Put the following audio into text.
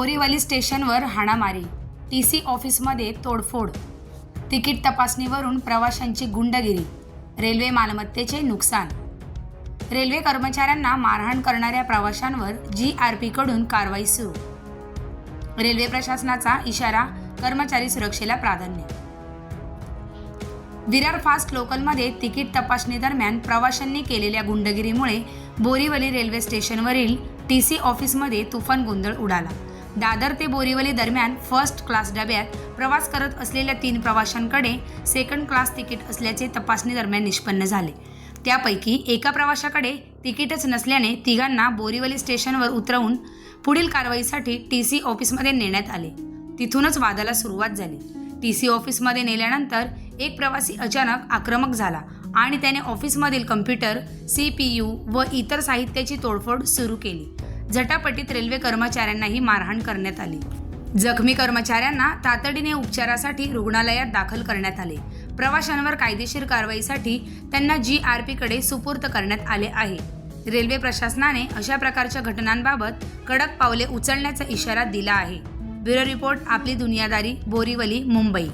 बोरीवली स्टेशनवर हाणामारी. T C ऑफिसमध्ये तोडफोड. तिकीट तपासणीवरून प्रवाशांची गुंडगिरी. रेल्वे मालमत्तेचे नुकसान. रेल्वे कर्मचाऱ्यांना मारहाण करणाऱ्या प्रवाशांवर जी आर पीकडून कारवाई सुरू. रेल्वे प्रशासनाचा इशारा कर्मचारी सुरक्षेला प्राधान्य. विरार फास्ट लोकलमध्ये तिकीट तपासणी दरम्यान प्रवाशांनी केलेल्या गुंडगिरीमुळे बोरीवली रेल्वे स्टेशनवरील टी सी ऑफिसमध्ये तुफान गोंधळ उडाला. दादर ते बोरीवली दरम्यान फर्स्ट क्लास डब्यात प्रवास करत असलेल्या तीन प्रवाशांकडे सेकंड क्लास तिकीट असल्याचे तपासणी दरम्यान निष्पन्न झाले. त्यापैकी एका प्रवाशाकडे तिकीटच नसल्याने तिघांना बोरीवली स्टेशनवर उतरवून पुढील कारवाईसाठी टी सी ऑफिसमध्ये नेण्यात आले. तिथूनच वादाला सुरुवात झाली. टी सी ऑफिसमध्ये नेल्यानंतर एक प्रवासी अचानक आक्रमक झाला आणि त्याने ऑफिसमधील कम्प्युटर सी पी यू व इतर साहित्याची तोडफोड सुरू केली. झटापटीत रेल्वे कर्मचाऱ्यांनाही मारहाण करण्यात आली. जखमी कर्मचाऱ्यांना तातडीने उपचारासाठी रुग्णालयात दाखल करण्यात आले. प्रवाशांवर कायदेशीर कारवाईसाठी त्यांना जी आर पीकडे सुपूर्त करण्यात आले आहे. रेल्वे प्रशासनाने अशा प्रकारच्या घटनांबाबत कडक पावले उचलण्याचा इशारा दिला आहे. ब्युरो रिपोर्ट आपली दुनियादारी बोरीवली मुंबई.